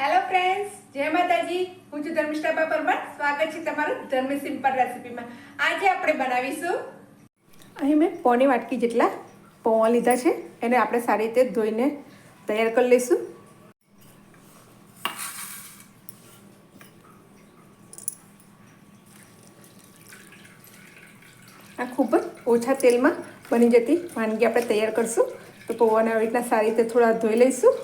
Hello friends જય માતાજી. હું છું ધર્મિષ્ઠા બાપરમાર સ્વાગત છે તમારું ધર્મ સિમ્પલ રેસીપીમાં. આજે આપણે બનાવીશું અહીં મેં પોણી વાટકી જેટલા પૌવા લીધા છે. એને આપણે સારી રીતે ધોઈને તૈયાર કરી લઈશું. આ ખૂબ જ ઓછા તેલમાં બની જતી વાનગી આપણે તૈયાર કરશું. તો પૌવાને આવી રીતના સારી રીતે થોડા ધોઈ લઈશું.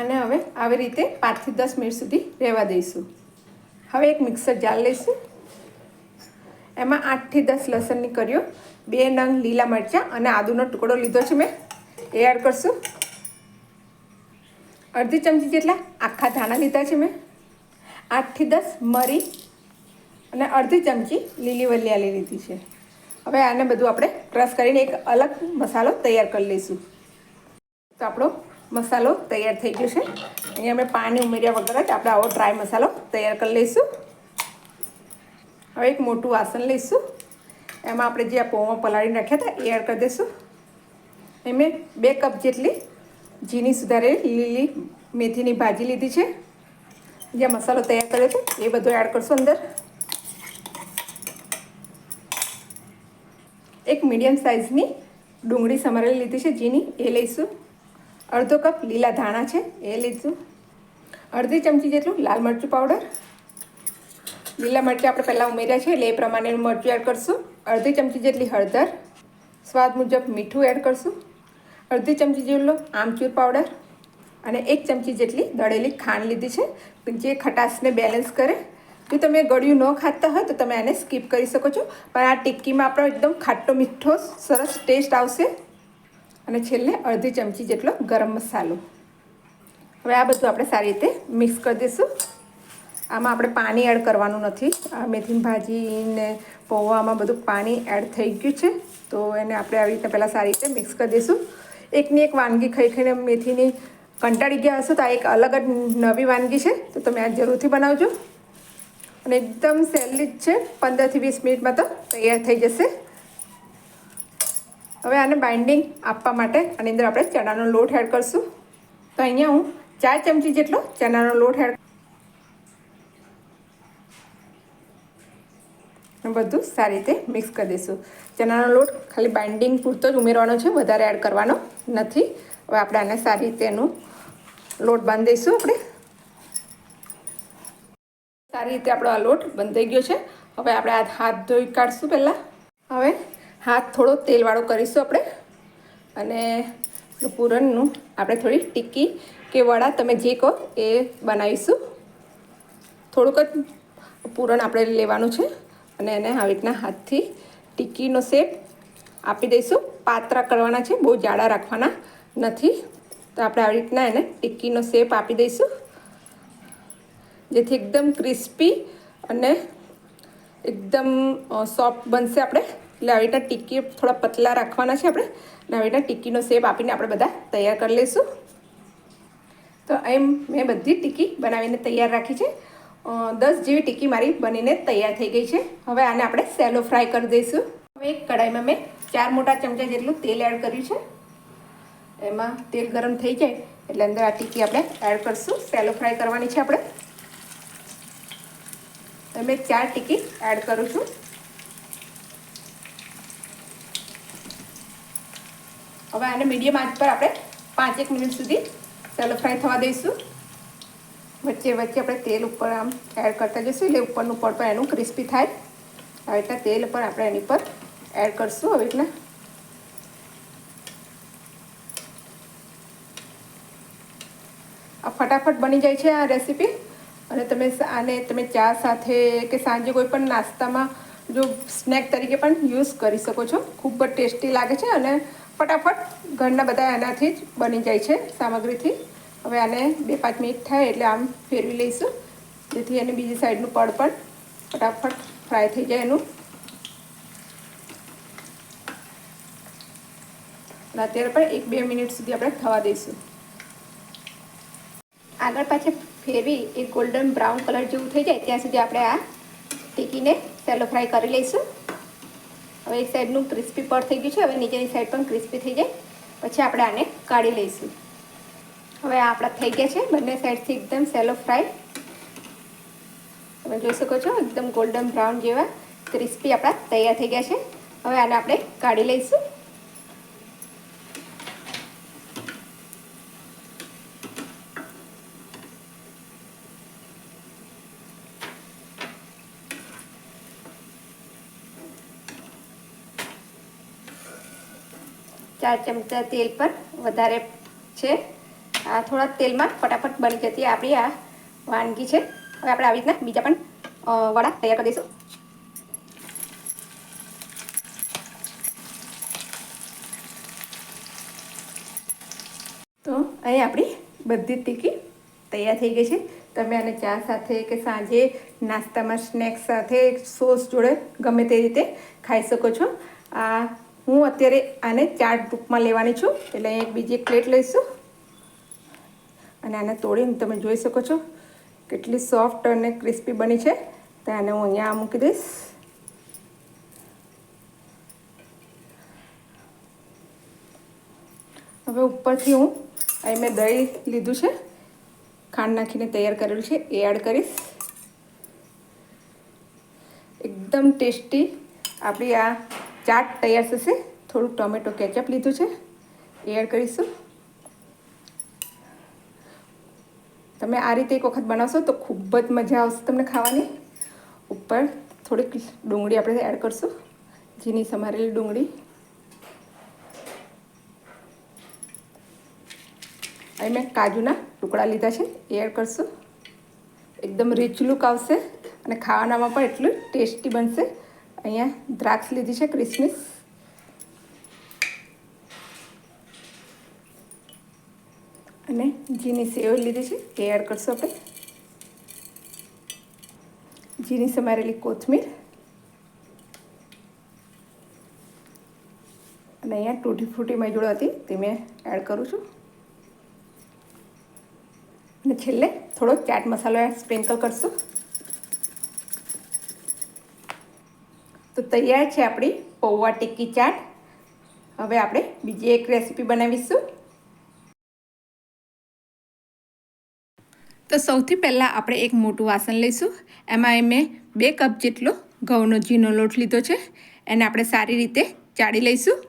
આને હવે આવી રીતે પાંચથી દસ મિનિટ સુધી રહેવા દઈશું. હવે એક મિક્સર જાર લઈશું. એમાં આઠથી દસ લસણની કર્યો બે નંગ લીલા મરચાં અને આદુનો ટુકડો લીધો છે મેં. એ એડ કરશું. અડધી ચમચી જેટલા આખા ધાણા લીધા છે મેં. આઠથી દસ મરી અને અડધી ચમચી લીલી વલિયાલી લીધી છે. હવે આને બધું આપણે ક્રશ કરીને એક અલગ મસાલો તૈયાર કરી લઈશું. તો આપણો મસાલો તૈયાર થઈ ગયો છે. અહીંયા અમે પાણી ઉમેર્યા વગર જ આપણે આવો ડ્રાય મસાલો તૈયાર કરી લઈશું. હવે એક મોટું વાસણ લઈશું. એમાં આપણે જે આ પૌવા પલાળી નાખ્યા હતા એ એડ કરી દઈશું. એમાં બે કપ જેટલી ઝીણી સુધારેલી લીલી મેથીની ભાજી લીધી છે. જે મસાલો તૈયાર કર્યો છે એ બધો એડ કરશું અંદર. એક મીડિયમ સાઇઝની ડુંગળી સમારેલી લીધી છે ઝીણી. એ લઈશું. અડધો કપ લીલા ધાણા છે, એ લીધું. અડધી ચમચી જેટલું લાલ મરચું પાવડર. લીલા મરચાં આપણે પહેલાં ઉમેર્યા છે, એટલે એ પ્રમાણે મરચું એડ કરશું. અડધી ચમચી જેટલી હળદર. સ્વાદ મુજબ મીઠું એડ કરશું. અડધી ચમચી જેટલો આમચૂર પાવડર. અને એક ચમચી જેટલી દળેલી ખાંડ લીધી છે, જે ખટાશને બેલેન્સ કરે. જો તમે ગળ્યું ન ખાતા હોય, તો તમે આને સ્કીપ કરી શકો છો. પણ આ ટિક્કીમાં આપણો એકદમ ખાટો મીઠો, સરસ ટેસ્ટ આવશે. અને છેલ્લે અડધી ચમચી જેટલો ગરમ મસાલો. હવે આ બધું આપણે સારી રીતે મિક્સ કરી દઈશું. આમાં આપણે પાણી એડ કરવાનું નથી. આ મેથીની ભાજીને પૌવામાં બધું પાણી એડ થઈ ગયું છે. તો એને આપણે આવી રીતે પહેલાં સારી રીતે મિક્સ કરી દઈશું. એકની એક વાનગી ખાઈ ખાઈને મેથીની કંટાળી ગયા હશો તો આ એક અલગ જ નવી વાનગી છે. તો તમે આ જરૂરથી બનાવજો. અને એકદમ સહેલી જ છે. પંદરથી વીસ મિનિટમાં તો તૈયાર થઈ જશે. હવે આને બાઇન્ડિંગ આપવા માટે આની અંદર આપણે ચણાનો લોટ એડ કરશું. તો અહીંયા હું ચાર ચમચી જેટલો ચણાનો લોટ એડ બધું સારી રીતે મિક્સ કરી દઈશું. ચણાનો લોટ ખાલી બાઇન્ડિંગ પૂરતો જ ઉમેરવાનો છે, વધારે એડ કરવાનો નથી. હવે આપણે આને સારી રીતે એનું લોટ બાંધી દઈશું આપણે. સારી રીતે આપણો આ લોટ બંધાઈ ગયો છે. હવે આપણે આ હાથ ધોઈ કાઢશું પહેલાં. હવે હાથ થોડો તેલવાળો કરીશું આપણે. અને પૂરણનું આપણે થોડી ટિક્કી કે વડા તમે જે કહો એ બનાવીશું. થોડુંક જ પૂરણ આપણે લેવાનું છે. અને એને આવી રીતના હાથથી ટિક્કીનો શેપ આપી દઈશું. પાતરા કરવાના છે, બહુ જાડા રાખવાના નથી. તો આપણે આવી રીતના એને ટિક્કીનો શેપ આપી દઈશું. જેથી એકદમ ક્રિસ્પી અને એકદમ સોફ્ટ બનશે આપણે. એટલે આવી ટિક્કી થોડા પતલા રાખવાના છે આપણે. અને આવી રીતના ટિક્કીનો શેપ આપીને આપણે બધા તૈયાર કરી લઈશું. તો એમ મેં બધી ટિક્કી બનાવીને તૈયાર રાખી છે. દસ જેવી ટિક્કી મારી બનીને તૈયાર થઈ ગઈ છે. હવે આને આપણે સેલો ફ્રાય કરી દઈશું. હવે એક કઢાઈમાં મેં ચાર મોટા ચમચા જેટલું તેલ એડ કર્યું છે. એમાં તેલ ગરમ થઈ જાય એટલે અંદર આ ટીકી આપણે એડ કરીશું. સેલો ફ્રાય કરવાની છે આપણે. તમે ચાર ટીકી એડ કરું છું. હવે આને મીડિયમ આંચ પર આપણે પાંચેક મિનિટ સુધી સેલો ફ્રાય થવા દઈશું. વચ્ચે વચ્ચે આપણે તેલ ઉપર આમ એડ કરતા જઈશું એટલે ઉપરનું પડ પણ એનું ક્રિસ્પી થાય. આવી રીતના તેલ પણ આપણે એની પર એડ કરશું આવી રીતના. આ ફટાફટ બની જાય છે આ રેસીપી અને તમે આને તમે ચા સાથે કે સાંજે કોઈ પણ નાસ્તામાં જો સ્નેક તરીકે પણ યુઝ કરી શકો છો. ખૂબ જ ટેસ્ટી લાગે છે અને ફટાફટ ઘરના બધા એનાથી જ બની જાય છે સામગ્રીથી. હવે આને બે પાંચ મિનિટ થાય એટલે આમ ફેરવી લઈશું. જેથી એને બીજી સાઈડનું પડ પણ ફટાફટ ફ્રાય થઈ જાય એનું. અત્યારે પણ એક બે મિનિટ સુધી આપણે થવા દઈશું. આગળ પાછળ ફેરવી એ ગોલ્ડન બ્રાઉન કલર જેવું થઈ જાય ત્યાં સુધી આપણે આ ટીકીને સેલો ફ્રાય કરી લઈશું. હવે એક સાઈડનું ક્રિસ્પી પડ થઈ ગયું છે. હવે નીચેની સાઈડ પણ ક્રિસ્પી થઈ જાય. પછી આપણે આને કાઢી લઈશું. હવે આપણા થઈ ગયા છે. બંને સાઈડથી એકદમ સેલો ફ્રાય તમે જોઈ શકો છો, એકદમ ગોલ્ડન બ્રાઉન જેવા ક્રિસ્પી આપણા તૈયાર થઈ ગયા છે. હવે આને આપણે કાઢી લઈશું. ચાર ચમચા તેલ પર વધારે છે. આ થોડા તેલમાં ફટાફટ બની જતી આપણી આ વાનગી છે. હવે આપણે આવી રીતના બીજા પણ વડા તૈયાર કરી દઈશું. તો અહીં આપણી બધી જ તીખી તૈયાર થઈ ગઈ છે. તમે આને ચા સાથે કે સાંજે નાસ્તામાં સ્નેક્સ સાથે, સોસ જોડે ગમે તે રીતે ખાઈ શકો છો. આ હું અત્યારે આને ચાટ રૂપમાં લેવાની છું. એટલે એક બીજી એક પ્લેટ લઈશું. અને આને તોડીને તમે જોઈ શકો છો કેટલી સોફ્ટ અને ક્રિસ્પી બની છે. તો આને હું અહીંયા મૂકી દઈશ. હવે ઉપરથી હું અહીં મેં દહીં લીધું છે. ખાંડ નાખીને તૈયાર કરેલું છે. એ એડ કરીશ. એકદમ ટેસ્ટી આપણી આ ચાટ તૈયાર થશે. થોડુંક ટોમેટો કેચઅપ લીધું છે. એડ કરીશું. તમે આ રીતે એક વખત બનાવશો તો ખૂબ જ મજા આવશે તમને ખાવાની. ઉપર થોડીક ડુંગળી આપણે એડ કરશું. ઝીની સમારેલી ડુંગળી. અહીં મેં કાજુના ટુકડા લીધા છે. એડ કરશું. એકદમ રીચ લુક આવશે અને ખાવાનામાં પણ એટલું ટેસ્ટી બનશે. અહીંયા દ્રાક્ષ લીધી છે ક્રિસમિસ. અને જીની સેવ લીધી છે, એ એડ કરશું આપણે. જીની સમારેલી કોથમીર. અને અહીંયા તૂટી ફૂટી મેં જોડે હતી, તે મેં એડ કરું છું. અને છેલ્લે થોડો ચાટ મસાલો સ્પ્રિંકલ કરશું. તૈયાર છે આપણી પૌવા ટિક્કી ચાટ. હવે આપણે બીજી એક રેસીપી બનાવીશું. તો સૌથી પહેલાં આપણે એક મોટું વાસણ લઈશું. એમાં મેં બે કપ જેટલો ઘઉંનો ઝીનો લોટ લીધો છે. એને આપણે સારી રીતે ચાળી લઈશું.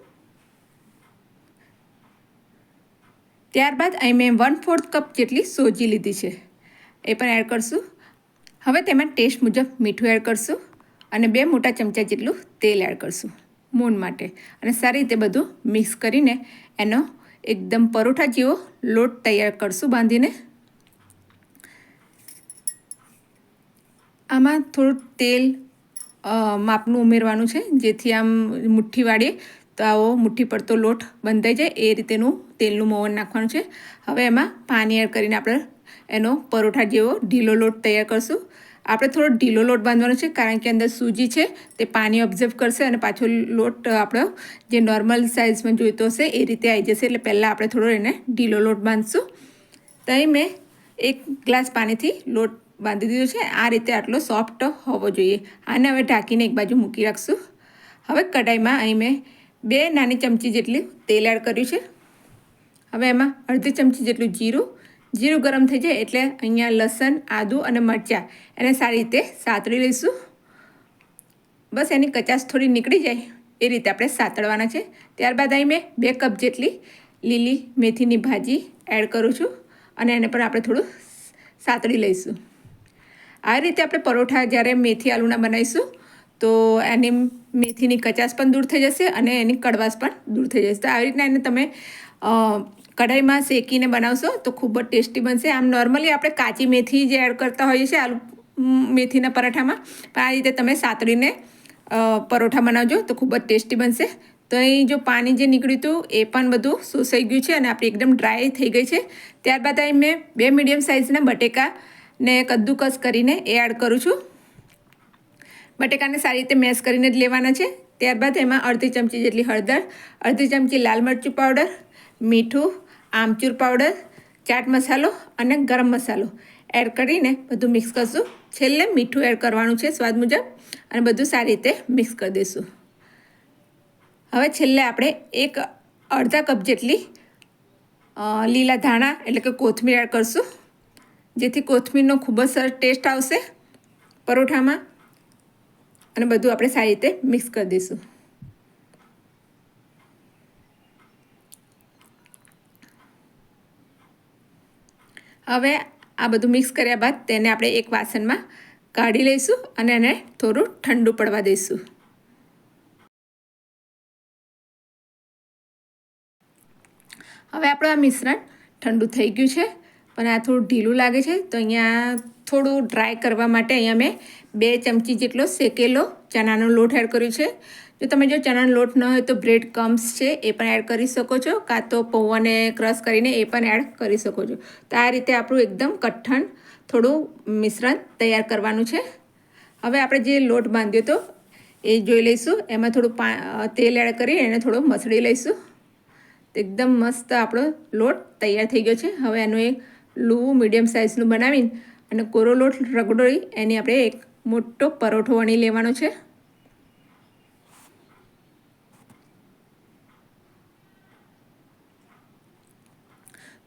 ત્યારબાદ અહીં મેં વન ફોર્થ કપ જેટલી સોજી લીધી છે. એ પણ એડ કરશું. હવે તેમાં ટેસ્ટ મુજબ મીઠું એડ કરશું. અને બે મોટા ચમચા જેટલું તેલ એડ કરશું મૂન માટે. અને સારી રીતે બધું મિક્સ કરીને એનો એકદમ પરોઠા જેવો લોટ તૈયાર કરશું બાંધીને. આમાં થોડું તેલ માપનું ઉમેરવાનું છે, જેથી આમ મુઠ્ઠી વાળીએ તો આવો મુઠ્ઠી પડતો લોટ બંધાઈ જાય, એ રીતેનું તેલનું મોવન નાખવાનું છે. હવે એમાં પાણી એડ કરીને આપણે એનો પરોઠા જેવો ઢીલો લોટ તૈયાર કરશું. આપણે થોડો ઢીલો લોટ બાંધવાનો છે, કારણ કે અંદર સૂજી છે, તે પાણી ઓબ્ઝર્વ કરશે અને પાછો લોટ આપણો જે નોર્મલ સાઇઝમાં જોઈતો હશે, એ રીતે આવી જશે. એટલે પહેલાં આપણે થોડો એને ઢીલો લોટ બાંધશું. તો મેં એક ગ્લાસ પાણીથી લોટ બાંધી દીધો છે. આ રીતે આટલો સોફ્ટ હોવો જોઈએ. આને હવે ઢાંકીને એક બાજુ મૂકી રાખશું. હવે કઢાઈમાં અહીં મેં બે નાની ચમચી જેટલી તેલ એડ કર્યું છે. હવે એમાં અડધી ચમચી જેટલું જીરું જીરું ગરમ થઈ જાય એટલે અહીંયા લસણ, આદું અને મરચાં એને સારી રીતે સાતળી લઈશું. બસ એની કચાશ થોડી નીકળી જાય એ રીતે આપણે સાતળવાના છે. ત્યારબાદ અહીં મેં બે કપ જેટલી લીલી મેથીની ભાજી એડ કરું છું અને એને પણ આપણે થોડું સાતળી લઈશું. આ રીતે આપણે પરોઠા જ્યારે મેથી આલુના બનાવીશું, તો એની મેથીની કચાશ પણ દૂર થઈ જશે અને એની કડવાશ પણ દૂર થઈ જશે. તો આવી રીતના એને તમે કઢાઈમાં શેકીને બનાવશો તો ખૂબ જ ટેસ્ટી બનશે. આમ નોર્મલી આપણે કાચી મેથી જે એડ કરતા હોઈએ છીએ આલુ મેથીના પરાઠામાં. પણ આ રીતે તમે સાતળીને પરોઠા બનાવજો તો ખૂબ જ ટેસ્ટી બનશે. તો અહીં જો પાણી જે નીકળ્યું હતું એ પણ બધું સુસાઈ ગયું છે અને આપણી એકદમ ડ્રાય થઈ ગઈ છે. ત્યારબાદ અહીં મેં બે મીડિયમ સાઇઝના બટેકાને કદ્દુકસ કરીને એ એડ કરું છું. બટેકાને સારી રીતે મેશ કરીને જ લેવાના છે. ત્યારબાદ એમાં અડધી ચમચી જેટલી હળદર, અડધી ચમચી લાલ મરચું પાવડર મીઠું, આમચૂર પાવડર, ચાટ મસાલો અને ગરમ મસાલો. એડ કરીને બધું મિક્સ કરશું. છેલ્લે મીઠું એડ કરવાનું છે સ્વાદ મુજબ અને બધું સારી રીતે મિક્સ કરી દઈશું. હવે છેલ્લે આપણે એક અડધા કપ જેટલી લીલા ધાણા એટલે કે કોથમીર એડ કરશું. જેથી કોથમીરનો ખૂબ જ સરસ ટેસ્ટ આવશે પરોઠામાં અને બધું આપણે સારી રીતે મિક્સ કરી દઈશું. હવે આ બધું મિક્સ કર્યા બાદ તેને આપણે એક વાસણમાં કાઢી લઈશું અને એને થોડું ઠંડુ પડવા દઈશું. હવે આપણું આ મિશ્રણ ઠંડુ થઈ ગયું છે, પણ આ થોડું ઢીલું લાગે છે, તો અહીંયા થોડું ડ્રાય કરવા માટે અહીંયા મેં બે ચમચી જેટલો શેકેલો ચણાનો લોટ એડ કર્યો છે. જો તમે જો ચણાનો લોટ ન હોય તો બ્રેડ કમ્સ છે, એ પણ એડ કરી શકો છો. કાં તો પૌવાને ક્રશ કરીને એ પણ એડ કરી શકો છો. તો આ રીતે આપણું એકદમ કઠણ થોડું મિશ્રણ તૈયાર કરવાનું છે. હવે આપણે જે લોટ બાંધ્યો હતો એ જોઈ લઈશું. એમાં થોડું તેલ એડ કરી એને થોડો મસળી લઈશું. એકદમ મસ્ત આપણો લોટ તૈયાર થઈ ગયો છે. હવે એનું એક લૂવું મીડિયમ સાઇઝનું બનાવીને અને કોરો લોટ રગડોળી, એની આપણે એક મોટો પરોઠો વણી લેવાનો છે.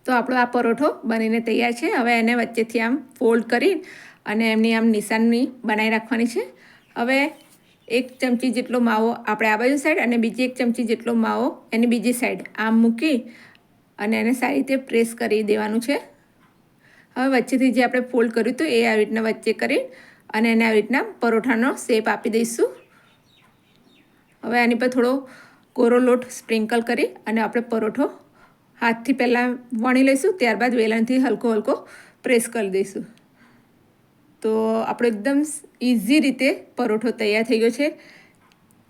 તો આપણો આ પરોઠો બનીને તૈયાર છે. હવે એને વચ્ચેથી આમ ફોલ્ડ કરી અને એમની આમ નિશાનની બનાવી રાખવાની છે. હવે એક ચમચી જેટલો માવો આપણે આ બાજુ સાઈડ અને બીજી એક ચમચી જેટલો માવો એની બીજી સાઈડ આમ મૂકી અને એને સારી રીતે પ્રેસ કરી દેવાનું છે. હવે વચ્ચેથી જે આપણે ફોલ્ડ કર્યું હતું એ આવી રીતના વચ્ચે કરી અને એને આવી રીતના પરોઠાનો શેપ આપી દઈશું. હવે આની પર થોડો કોરો લોટ સ્પ્રિંકલ કરી અને આપણે પરોઠો હાથથી પહેલાં વણી લઈશું, ત્યારબાદ વેલણથી હલકો હલકો પ્રેસ કરી દઈશું. તો આપણો એકદમ ઇઝી રીતે પરોઠો તૈયાર થઈ ગયો છે.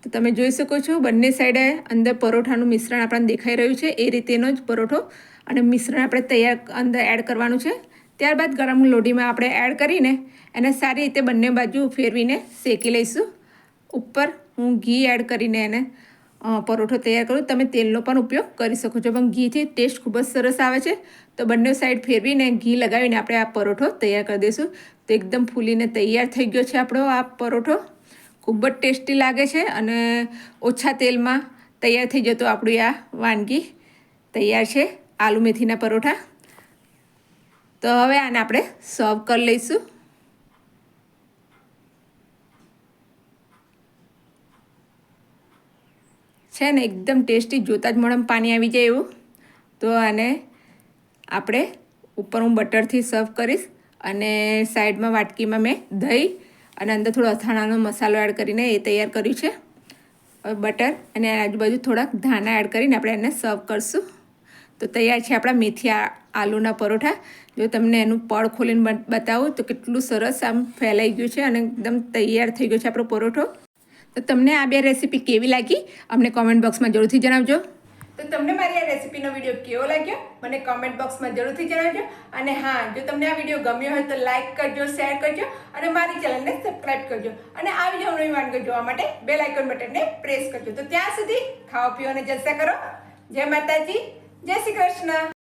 તો તમે જોઈ શકો છો, બંને સાઈડે અંદર પરોઠાનું મિશ્રણ આપણને દેખાઈ રહ્યું છે. એ રીતેનો જ પરોઠો અને મિશ્રણ આપણે તૈયાર અંદર એડ કરવાનું છે. ત્યારબાદ ગરમ લોઢીમાં આપણે એડ કરીને એને સારી રીતે બંને બાજુ ફેરવીને શેકી લઈશું. ઉપર હું ઘી એડ કરીને એને પરોઠો તૈયાર કરું. તમે તેલનો પણ ઉપયોગ કરી શકો છો. પણ ઘીથી ટેસ્ટ ખૂબ જ સરસ આવે છે. તો બંને સાઈડ ફેરવીને ઘી લગાવીને આપણે આ પરોઠો તૈયાર કરી દઈશું. તો એકદમ ફૂલીને તૈયાર થઈ ગયો છે આપણો આ પરોઠો. ખૂબ જ ટેસ્ટી લાગે છે અને ઓછા તેલમાં તૈયાર થઈ જતો આપણી આ વાનગી તૈયાર છે. આલુ મેથીના પરોઠા. તો હવે આને આપણે સર્વ કરી લઈશું. છે ને એકદમ ટેસ્ટી, જોતાં જ મોઢામાં પાણી આવી જાય એવું. તો આને આપણે ઉપર હું બટરથી સર્વ કરીશ અને સાઈડમાં વાટકીમાં મેં દહીં અને અંદર થોડો અથાણાનો મસાલો એડ કરીને એ તૈયાર કર્યું છે. બટર અને આજુબાજુ થોડાક ધાણા એડ કરીને આપણે એને સર્વ કરશું. તો તૈયાર છે આપણા મેથી આલુના પરોઠા. જો તમને એનું પળ ખોલીને બતાવું તો કેટલું સરસ આમ ફેલાઈ ગયું છે અને એકદમ તૈયાર થઈ ગયો છે આપણો પરોઠો. તો તમને આ બે રેસીપી કેવી લાગી? અમને કોમેન્ટ બોક્સમાં જરૂરથી જણાવજો. તો તમને મારી આ રેસીપીનો વીડિયો કેવો લાગ્યો? મને કોમેન્ટ બોક્સમાં જરૂરથી જણાવજો. અને હા, જો તમને આ વીડિયો ગમ્યો હોય તો લાઇક કરજો શેર કરજો અને મારી ચેનલને સબસ્ક્રાઈબ કરજો. અને આ વીડિયો નવી વાનગી જોવા માટે બેલ આઇકોન બટનને પ્રેસ કરજો. તો ત્યાં સુધી ખાઓ, પીઓ અને જલસા કરો. જય માતાજી, જય શ્રી કૃષ્ણ.